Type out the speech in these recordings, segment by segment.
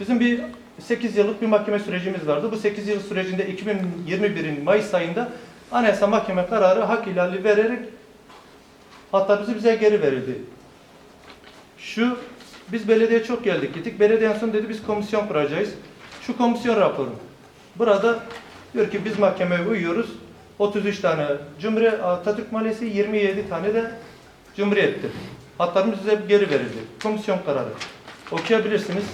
Bizim bir 8 yıllık bir mahkeme sürecimiz vardı. Bu 8 yıl sürecinde 2021'in Mayıs ayında Anayasa Mahkeme kararı hak ihlali vererek bizi bize geri verildi. Şu biz belediye çok geldik gittik. Belediye en son dedi biz komisyon kuracağız. Şu komisyon raporu. Burada diyor ki biz mahkemeye uyuyoruz. 33 tane Cumhuriyet Atatürk Mahallesi 27 tane de Cumhuriyet'tir. Hatlarımız bize geri verildi. Komisyon kararı. Okuyabilirsiniz.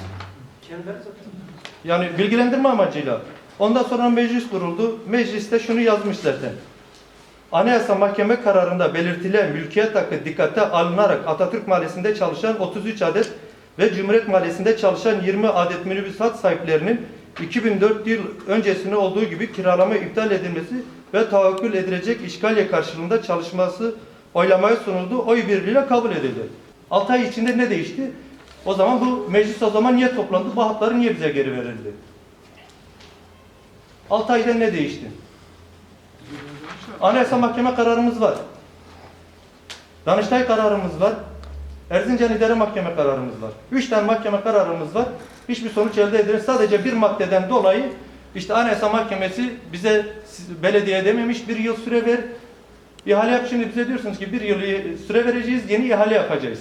Yani bilgilendirme amacıyla. Ondan sonra meclis kuruldu. Mecliste şunu yazmış zaten. Anayasa Mahkeme kararında belirtilen mülkiyet hakkı dikkate alınarak Atatürk Mahallesi'nde çalışan 33 adet ve Cumhuriyet Mahallesi'nde çalışan 20 adet minibüs hat sahiplerinin 2004 yıl öncesine olduğu gibi kiralama iptal edilmesi ve tahakkül edilecek işgalye karşılığında çalışması oylamaya sunuldu. Oy birliğiyle kabul edildi. 6 ay içinde ne değişti? O zaman bu meclis o zaman niye toplandı? Bu hakları niye bize geri verildi? 6 ayda ne değişti? Anayasa Mahkeme kararımız var. Danıştay kararımız var. Erzincan İdare Mahkeme kararımız var. Üç tane mahkeme kararımız var. Hiçbir sonuç elde edilir. Sadece bir maddeden dolayı işte Anayasa Mahkemesi bize belediye dememiş bir yıl süre ver. İhale yap şimdi bize diyorsunuz ki bir yıl süre vereceğiz yeni ihale yapacağız.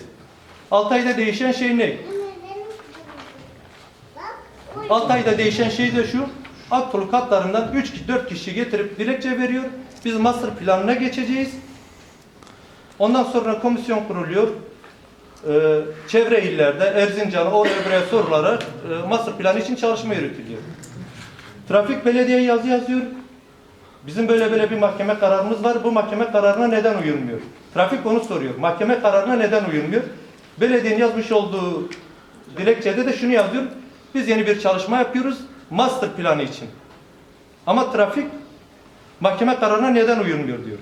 6 ayda değişen şey ne? 6 ayda değişen şey de şu. Aktul katlarından 3-4 kişi getirip dilekçe veriyor. Biz master planına geçeceğiz. Ondan sonra komisyon kuruluyor. Ee, çevre illerde Erzincan'a oraya buraya sorulara e, master planı için çalışma yürütülüyor. Trafik belediye yazı yazıyor. Bizim böyle böyle bir mahkeme kararımız var. Bu mahkeme kararına neden uyulmuyor? Trafik onu soruyor. Mahkeme kararına neden uyulmuyor? Belediyenin yazmış olduğu dilekçede de şunu yazıyor. Biz yeni bir çalışma yapıyoruz. Master planı için. Ama trafik mahkeme kararına neden uyulmuyor diyor.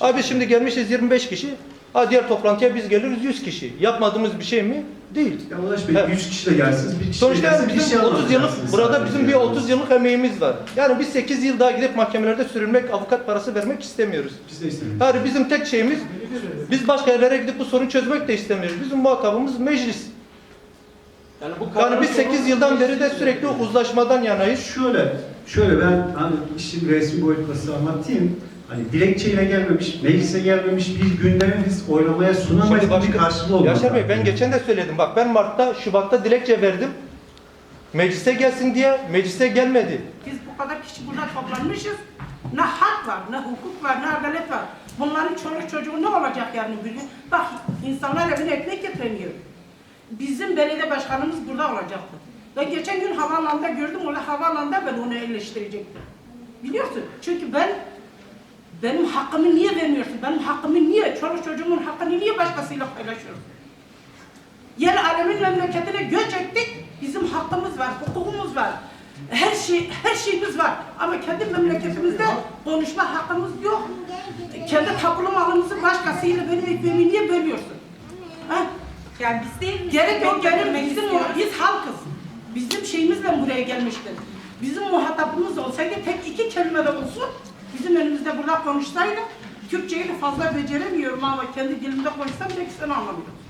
Abi şimdi gelmişiz 25 kişi. Ha diğer toplantıya biz geliriz 100 kişi. Yapmadığımız bir şey mi? Değil. Ya Ulaş Bey Evet. 100 kişi de gelsiniz, bir kişi de Sonuçta gelsin, bir bizim şey 30 yıllık burada bizim bir 30 yıllık emeğimiz var. Yani biz 8 yıl daha gidip mahkemelerde sürülmek, avukat parası vermek istemiyoruz. Biz de istemiyoruz. Yani bizim tek şeyimiz biz başka yerlere gidip bu sorunu çözmek de istemiyoruz. Bizim muhatabımız meclis. Yani bu Yani biz 8 sonu- yıldan beri de sürekli uzlaşmadan yanayız. Şöyle, şöyle ben hani işin resmi boyutunu anlatayım. Hani dilekçeyle gelmemiş, meclise gelmemiş bir gündemimiz oylamaya sunamayız Şimdi bir karşılığı olmaz. Yaşar Bey ben geçen de söyledim. Bak ben Mart'ta, Şubat'ta dilekçe verdim. Meclise gelsin diye meclise gelmedi. Biz bu kadar kişi burada toplanmışız. Ne hak var, ne hukuk var, ne adalet var. Bunların çoluk çocuğu ne olacak yani bir gün? Bak insanlar evine ekmek getiremiyor. Bizim belediye başkanımız burada olacaktı. Ben geçen gün havaalanında gördüm, orada havaalanında ben onu eleştirecektim. Biliyorsun, çünkü ben benim hakkımı niye vermiyorsun? Benim hakkımı niye, çoluk çocuğumun hakkını niye başkasıyla paylaşıyorsun? Yer alemin memleketine göç ettik. Bizim hakkımız var, hukukumuz var. Her şey, her şeyimiz var. Ama kendi memleketimizde konuşma hakkımız yok. Kendi tapulu malımızı başkasıyla benim ekmeğimi niye bölüyorsun? Ha? Yani biz değil mi? Gerek yok Göndermek bizim o, biz halkız. Bizim şeyimizle buraya gelmiştir. Bizim muhatabımız olsaydı tek iki kelime de olsun bizim önümüzde burada konuşsaydı Türkçeyi de fazla beceremiyorum ama kendi dilimde konuşsam belki sen anlamıyorum.